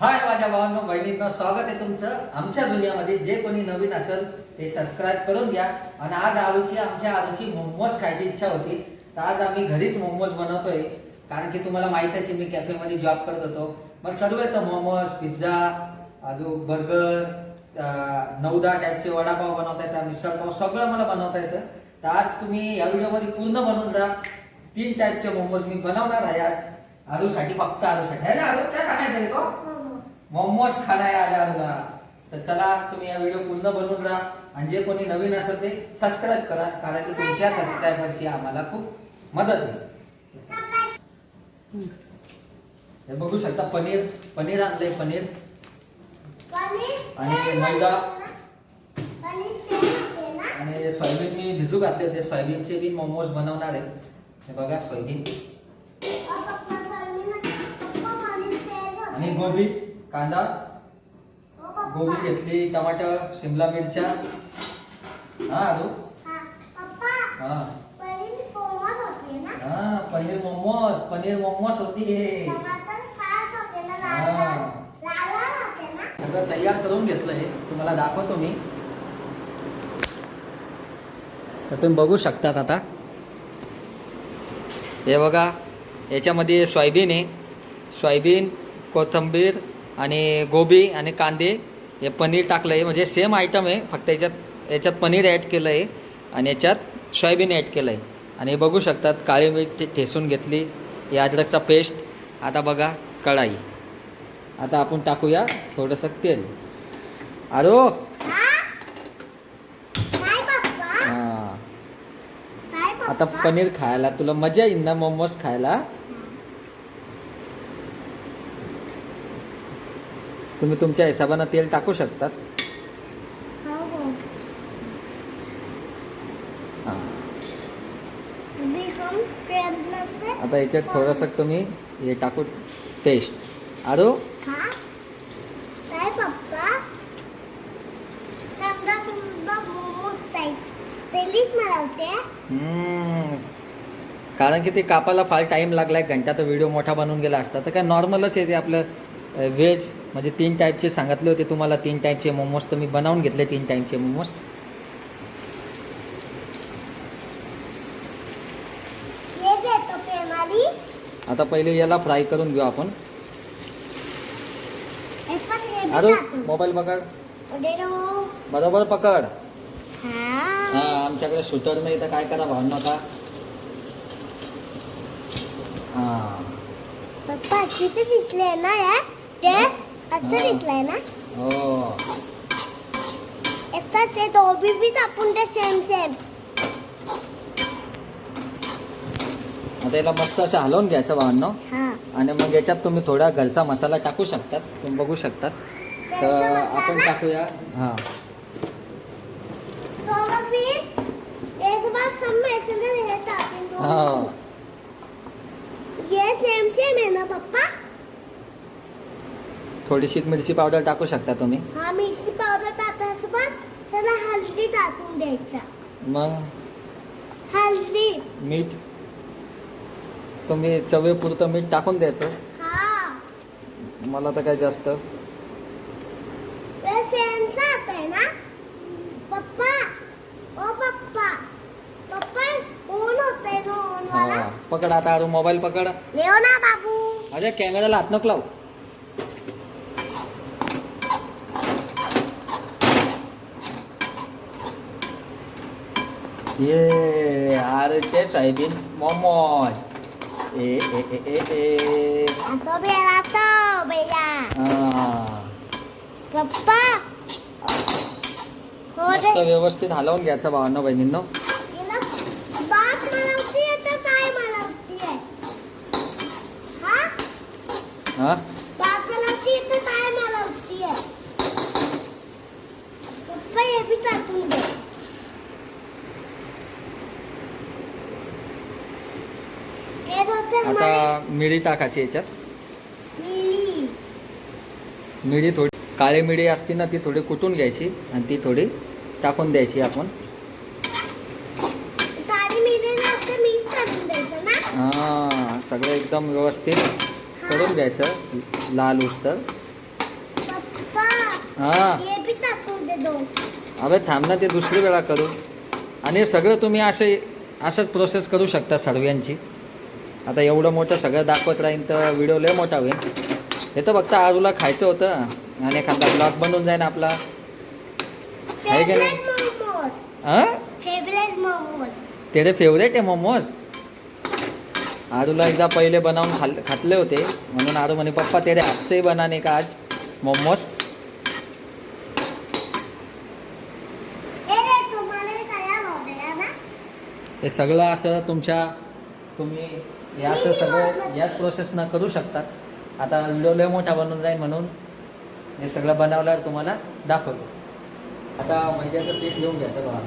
हाय माझ्या भावांनो बहिणींनो स्वागत आहे तुमचं आमच्या दुनियामध्ये. जे कोणी नवीन असेल ते सबस्क्राईब करून घ्या. आणि आज आलूची आमच्या आलूची मोमोज खायची इच्छा होती. तर आज आम्ही घरीच मोमोज बनवतोय. कारण की तुम्हाला माहीत आहे मी कॅफेमध्ये जॉब करत होतो. मग सर्व येतं मोमोज पिझ्झा अजून बर्गर नवदा टाईपचे वडापाव बनवता येतात मिसळपाव सगळं मला बनवता येतं. तर आज तुम्ही या व्हिडिओमध्ये पूर्ण बनवून जा तीन टाईपचे मोमोज मी बनवणार आहे आज. आलूसाठी फक्त आलूसाठी. आहे ना आलू? काय टाकायचं तो? मोमोज खाना आहे आज आलूला तर चला तुम्ही या व्हिडिओ पूर्ण बनवून राहा आणि जे कोणी नवीन असेल ते सबस्क्राईब करा कारण की तुमच्या सबस्क्रायबरची आम्हाला खूप मदत होईल. हे बघू शकता पनीर. पनीर आणलंय पनीर. आणि मैदा. आणि सोयाबीन मी भिजू घातले होते. सोयाबीनचे बी मोमोज बनवणार आहे. हे बघा सोयाबीन. आणि गोबी कांदा. गोबी घेतली टमाटर शिमला मिरच्या. हा आलू हा. हा पनीर मोमोज पनीर मोमोज होती. सगळं तयार करून घेतलंय. तुम्हाला दाखवतो मी. तर तुम्ही बघू शकतात आता. हे बघा याच्यामध्ये सोयाबीन आहे. सोयाबीन कोथिंबीर आणि गोबी आणि कांदे हे पनीर टाकलं आहे म्हणजे सेम आयटम आहे फक्त याच्यात याच्यात पनीर ॲड केलं आहे आणि याच्यात सोयाबीन ॲड केलं आहे आणि हे बघू शकतात काळी मिरची ठेसून घेतली हे अद्रकचा पेस्ट आता बघा कढाई. आता आपण टाकूया थोडंसं तेल. अरो हां. आता पनीर खायला तुला मजा येईल ना मोमोज खायला? तुम्ही तुमच्या हिशोबानं तेल टाकू शकतात. हां. आता याच्यात थोडंसं तुम्ही हे टाकू पेस्ट. हम्म. कारण की ते कापायला फार टाईम लागलाय. घंटा तर व्हिडिओ मोठा बनवून गेला असता. तर काय नॉर्मलच आहे ते आपलं व्हेज म्हणजे तीन टाईपचे सांगितले होते तुम्हाला तीन टाईपचे मोमोज तर मी बनवून घेतले तीन टाईपचे मोमोज. आता पहिले याला फ्राय करून घेऊ आपण. अरे मोबाईल पकड बरोबर पकड. हा. आमच्याकडे शूटर नाही तर काय करा भाव नका हा. पप्पा तिथे दिसले ना या ते असं. दिसलंय ना हो एकदा ते दोघी बी आपण ते सेम सेम आता याला मस्त असं हलवून घ्यायचं हा. आणि मग याच्यात तुम्ही थोडा घरचा मसाला टाकू शकतात. तुम्ही बघू शकतात. तर घरचा आपण? टाकूया. हां. सोबा फिर एक बार हम ऐसे ना रहता अपन हा. दोनों। ये सेम सेम है ना पप्पा थोडीशी मिरची पावडर टाकू शकता तुम्ही? हा मिरची पावडर टाकायसोबत सगळं हल्दी टाकून द्यायचा. मग? हल्दी मीठ? तुम्ही चवीपुरतं मीठ टाकून द्यायचं. हा. मला तर काय जास्त. ये सेम सा आता ना? पप्पा ओ पप्पा पप्पा ओन होतंय ना ओन वाला हा पकड आता अरे मोबाईल पकड. लेव ना बाबू. अरे कॅमेराला हात नको लावू. ये आरचे सोयाबीन मोमोज. ए ए ए ए ए. असं बेला तो बेला. पप्पा मस्त रे व्यवस्थित हलवून घ्यायचं भावांनो बहिणींनो. हा? हा? काय म्हणवतीये पप्पा हे बी टाकून दे हे होते आता मिरी टाकायची याच्यात. मिरी थोडी काळी मिरी असती ना ती थोडी कुटून घ्यायची आणि ती थोडी टाकून द्यायची आपण. हा सगळं एकदम व्यवस्थित करून घ्यायचं लाल उस्तर हा. हे अबे थांब ना ते दुसरी वेळा करू. आणि सगळं तुम्ही असे असंच प्रोसेस करू शकता सर्वांची. आता एवढं मोठं सगळं दाखवत राहीन तर व्हिडिओ लय मोठा होईल. हे तर फक्त आजूला खायचं होतं. आणि एखादा ब्लॉग बनून जाईन आपला. आहे का नाही? हां तेरे फेवरेट आहे मोमोज आरूला एकदा पहिले बनवून खाल खातले होते. म्हणून आरू म्हणे पप्पा तेरे ही बनाने का आज मोमोज हे सगळं असं तुमच्या तुम्ही हे असं सगळं याच प्रोसेसनं करू शकतात. आता व्हिडिओ लय मोठा बनून जाईल म्हणून हे सगळं बनवल्यावर तुम्हाला दाखवतो. आता मैद्याचं पीठ घेऊन घ्यायचं बघा.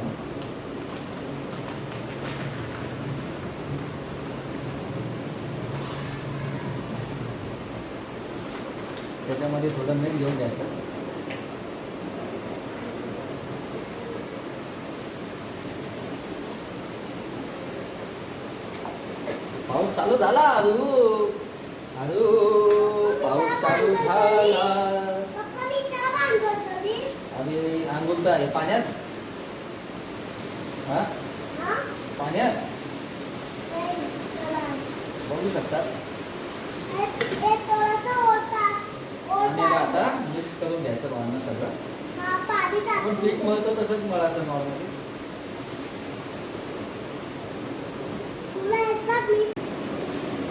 त्याच्यामध्ये थोडं मीठ घेऊन घ्यायचं पाऊस चालू झाला अरू अरू पाऊस चालू झाला. आम्ही आंघोळ तर आहे. पाण्यात? हा? पाण्यात? बघू शकतात आणि आता मिक्स करून घ्यायचं भावना सगळं. पण पीक मळतं मळतो तसंच मळायचं नॉर्मली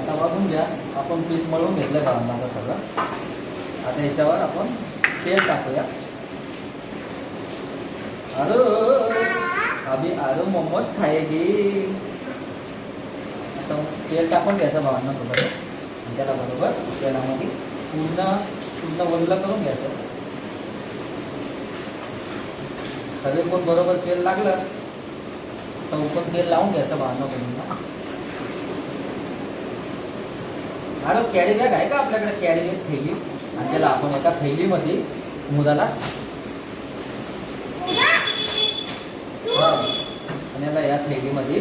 आता घ्या. आपण पीठ मळून घेतलं भावना आता सगळं. आता याच्यावर आपण तेल टाकूया. अरे अभि अभी मोमोज खाएगी असं तेल टाकून घ्यायचं भावांना थोडं आणि त्याला बरोबर तेलामध्ये पूर्ण पूर्ण वल्ल करून घ्यायचं. सगळे पण बरोबर तेल लागलं. चौकन तेल लावून घ्यायचं भावांना पूर्ण मॅडम कॅरी बॅग आहे का आपल्याकडे? कॅरी बॅग थैली. आणि त्याला आपण एका थैलीमध्ये मुलाला आणि याला या थैलीमध्ये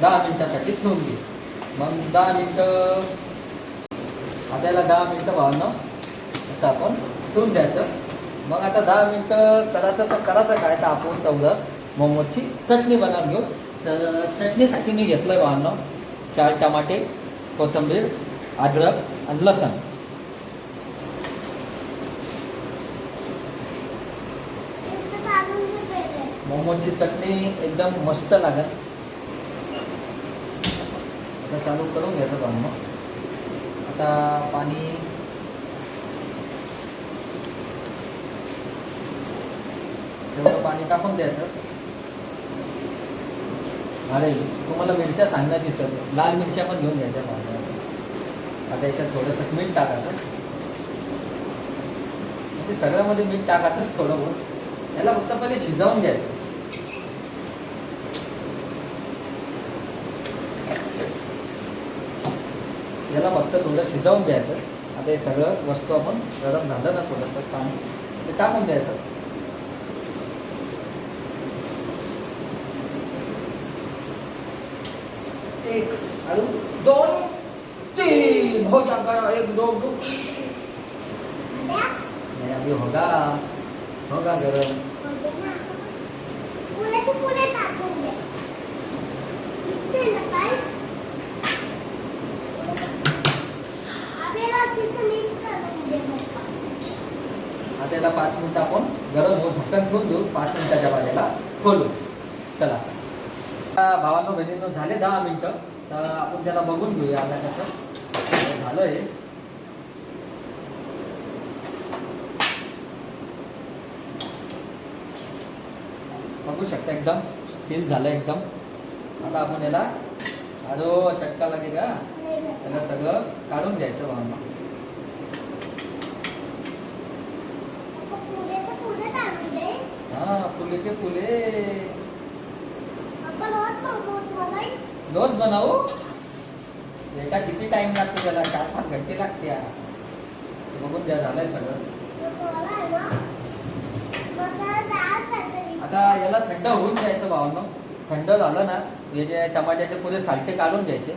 दहा मिनिटासाठी ठेवून दे. मग दहा मिनटं आता याला दहा मिनटं भावनं असं आपण ठेवून द्यायचं. मग आता दहा मिनटं करायचं तर करायचं काय? तर आपण तेवढं मोमोजची चटणी बनवून घेऊ. तर चटणीसाठी मी घेतलं आहे वाहनं चार टमाटे कोथिंबीर अद्रक आणि लसण. मोमोची मोमोजची चटणी एकदम मस्त लागत आता चालू करून घ्यायचं पण मग. आता पाणी तेवढं पाणी टाकून द्यायचं. अरे तुम्हाला मिरच्या सांगण्याची सर. लाल मिरच्या पण घेऊन घ्यायच्या पाण्यात आता याच्यात थोडंसं मीठ टाकायचं. म्हणजे सगळ्यामध्ये मीठ टाकायचंच थोडं बहुत. याला फक्त पहिले शिजवून घ्यायचं. याला फक्त थोडं शिजवून घ्यायचं. आता हे सगळं वस्तू आपण गरम झालं ना थोडंसं पाणी ते टाकून द्यायचं. एक अजून दोन हो जा एक दो दोन नाही अभी होगा होगा गरम त्याला पाच मिनिटं आपण गरम होऊन झटकन ठेवून देऊ पाच मिनिटाच्या बाजूला खोलू चला आता भावांनो बहिणींनो झाले दहा मिनिटं तर आपण त्याला बघून घेऊया आता कसं झालं आहे बघू शकता एकदम स्टील झालं एकदम. आता आपण याला अरे चटका लागेल का. त्याला सगळं काढून घ्यायचं भावांना. हा फुले के फुले रोज बनावू? बेटा किती टाइम लागतो त्याला? चार पाच घंटे लागते बघून द्या झालंय सगळं. आहे आता याला थंड होऊन द्यायचं भावनं. थंड झालं ना हे जे टमाट्याचे पुरे सालटे काढून घ्यायचे.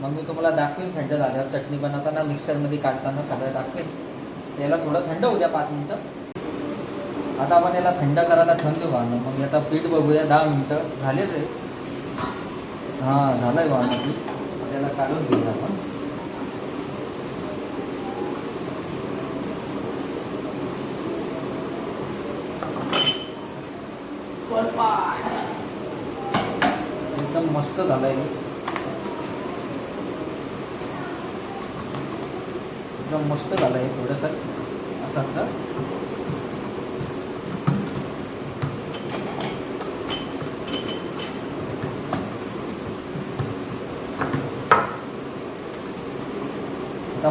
मग मी तुम्हाला दाखवीन थंड झाल्यावर चटणी बनवताना मिक्सरमध्ये काढताना सगळं दाखवीन. याला थोडं थंड होऊ द्या पाच मिनटं. आता आपण याला थंड करायला थंड देऊ मग आता पीठ बघूया दहा मिनटं. झालेच आहे हां झालं आहे भावना पीठ. त्याला काढून घेऊया आपण एकदम मस्त झालं आहे एकदम मस्त झालाय आहे थोडंसं. असं असं आता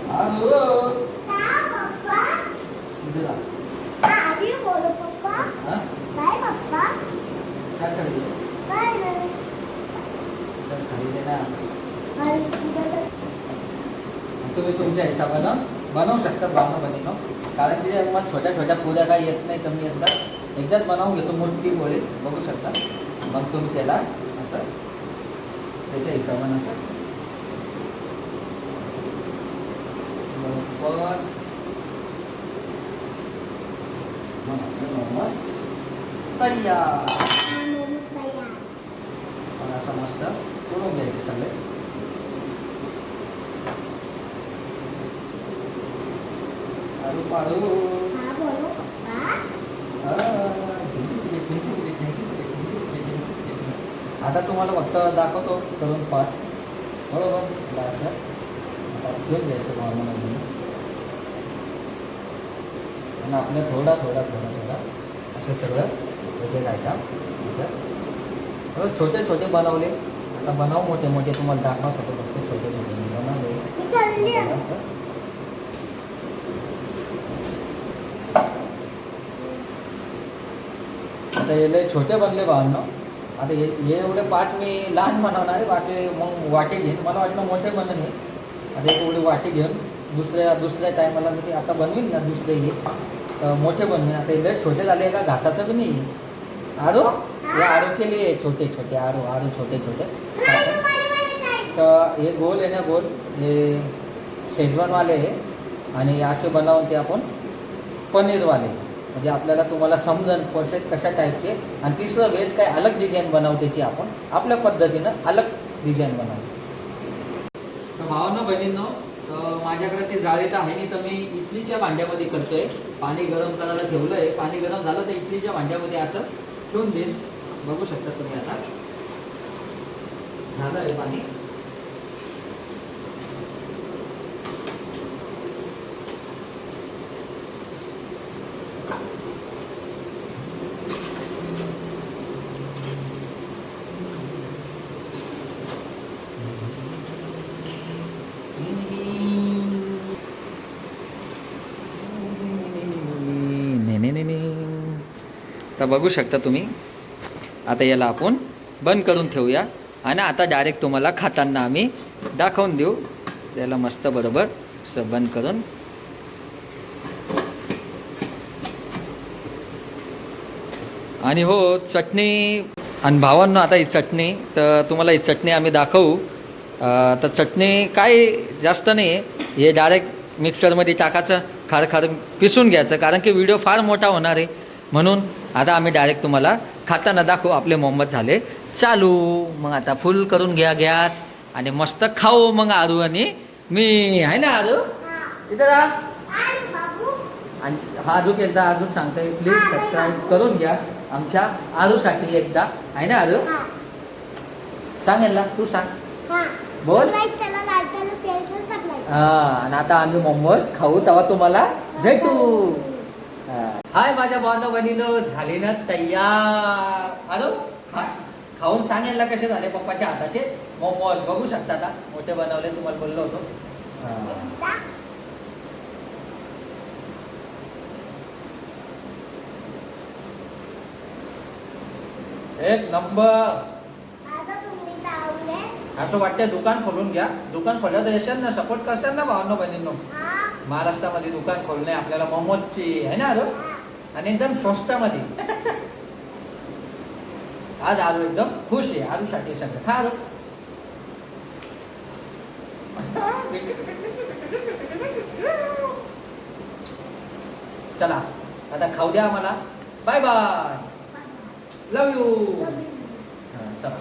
तुम्ही तुमच्या हिशोबानं बनवू शकता बनव बनवणं कारण की मग छोट्या छोट्या पुऱ्या काही येत नाही कमी येतात एकदाच बनवून घेतो मोठी पोळी बघू शकता. मग तुम्ही त्याला असं त्याच्या हिशोबानं असं आपले मोमोज तयार मग असं मस्त करून घ्यायचे सगळे बोलो पप्पा आता तुम्हाला फक्त दाखवतो करून पाच बरोबर आता घेऊन घ्यायचं आणि आपल्या थोडा थोडा थोडा थोडा असं सगळं एक एक आयटम बरोबर छोटे छोटे बनवले. आता बनव मोठे मोठे. तुम्हाला दाखवासाठी फक्त छोटे छोटे. मी बनवले. आता हे लय छोटे बनले भावांनो आता हे हे एवढे पाच मी लहान बनवणार आहे. बाकी मग वाटे घेईन. मला वाटलं मोठे बनन हे आता एक एवढी वाटे घेऊन दुसऱ्या दुसऱ्या टायमाला मी ते आता बनवीन ना दुसरे हे. मोठे बनवीन आता इथे छोटे झाले का घासाचं बी नाही. आरो? हे आरो केले छोटे छोटे. आरो आरो छोटे छोटे. तर हे गोल आहे ना गोल. हे शेजवानवाले आहे. आणि असे बनवून ते आपण पनीरवाले. म्हणजे आपल्याला तुम्हाला समजन कसे कशा टाईपचे आणि तिसरं वेज काय अलग डिझाईन बनवतेची आपण. आपल्या पद्धतीनं अलग डिझाईन बनव तर भावना बहिणींनो तर माझ्याकडे ते जाळी तर आहे नाही तर मी इडलीच्या भांड्यामध्ये करतोय. पाणी गरम करायला ठेवलं आहे पाणी गरम झालं तर इडलीच्या भांड्यामध्ये असं ठेवून देईन. बघू शकता तुम्ही आता. झालं आहे पाणी? तर बघू शकता तुम्ही. आता याला आपण बंद करून ठेवूया. आणि आता डायरेक्ट तुम्हाला खाताना आम्ही दाखवून देऊ. त्याला मस्त बरोबर असं बंद करून. आणि हो चटणी. आणि भावांनो आता ही चटणी तर तुम्हाला ही चटणी आम्ही दाखवू. तर चटणी काय जास्त नाही आहे हे डायरेक्ट मिक्सरमध्ये टाकायचं खार खार पिसून घ्यायचं. कारण की व्हिडिओ फार मोठा होणार आहे. म्हणून आता आम्ही डायरेक्ट तुम्हाला खाताना दाखवू आपले मोहम्मद झाले. चालू. मग आता फुल करून घ्या गॅस आणि मस्त खाऊ मग आरू आणि मी. आहे ना आरू. इथं आणि हा अजून एकदा अजून सांगतोय प्लीज सबस्क्राईब करून घ्या आमच्या आरूसाठी एकदा. आहे ना आरू? सांगेल ना तू सांग. बोल. हा आणि आता आम्ही मोमोज खाऊ तेव्हा तुम्हाला भेटू. हाय माझ्या बांधव बहिणीनो झाले ना तयार. आलो हा खाऊन सांगेल ना कसे झाले पप्पाच्या हाताचे? मोमोज बघू शकता का मोठे बनवले तुम्हाला बोललो होतो. एक नंबर. असं वाटतं दुकान खोलून घ्या. दुकान खोललं तर यशाल ना सपोर्ट करतात ना भावांनो बहिणींनो हा. महाराष्ट्रामध्ये दुकान खोलणे आपल्याला मोमोजची. आहे ना अरे. आणि एकदम स्वस्तामध्ये. आज आलो एकदम खुश आहे आलूसाठी सगळं. खा आलो चला आता खाऊ द्या आम्हाला. Bye bye love you. चला.